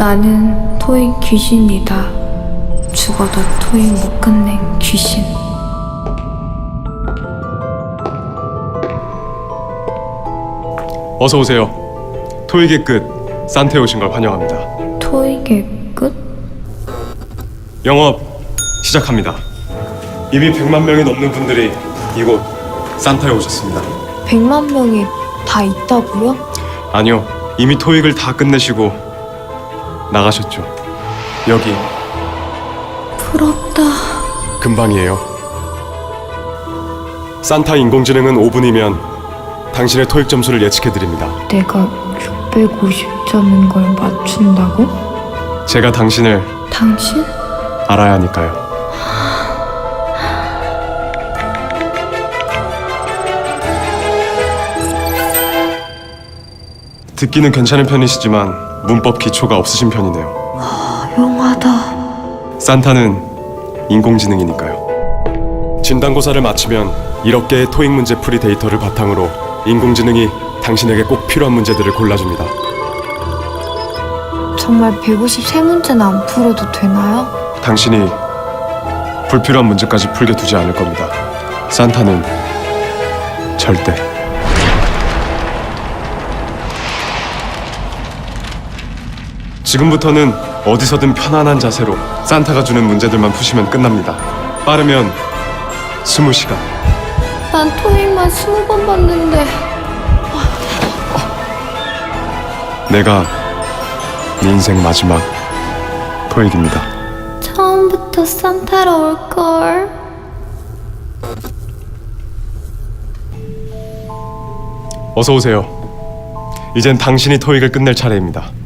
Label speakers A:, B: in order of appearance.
A: 나는 토익 귀신이다. 죽어도 토익 못 끝낸 귀신.
B: 어서 오세요. 토익의 끝 산타에 오신 걸 환영합니다.
A: 토익의 끝?
B: 영업 시작합니다. 이미 100만 명이 넘는 분들이 이곳 산타에 오셨습니다.
A: 100만 명이 다 있다고요?
B: 아니요, 이미 토익을 다 끝내시고 나가셨죠. 여기
A: 부럽다.
B: 금방이에요. 산타 인공지능은 5분이면 당신의 토익 점수를 예측해 드립니다.
A: 내가 650점인 걸 맞춘다고?
B: 제가 당신을
A: 당신?
B: 알아야 하니까요. 듣기는 괜찮은 편이시지만 문법 기초가 없으신 편이네요.
A: 용하다.
B: 산타는 인공지능이니까요. 진단고사를 마치면 1억 개의 토익 문제 풀이 데이터를 바탕으로 인공지능이 당신에게 꼭 필요한 문제들을 골라줍니다.
A: 정말 153문제는 안 풀어도 되나요?
B: 당신이 불필요한 문제까지 풀게 두지 않을 겁니다. 산타는 절대. 지금부터는 어디서든 편안한 자세로 산타가 주는 문제들만 푸시면 끝납니다. 빠르면 20시간.
A: 난 토익만 20번 봤는데
B: 내가 네 인생 마지막 토익입니다.
A: 처음부터 산타로 올걸.
B: 어서 오세요. 이젠 당신이 토익을 끝낼 차례입니다.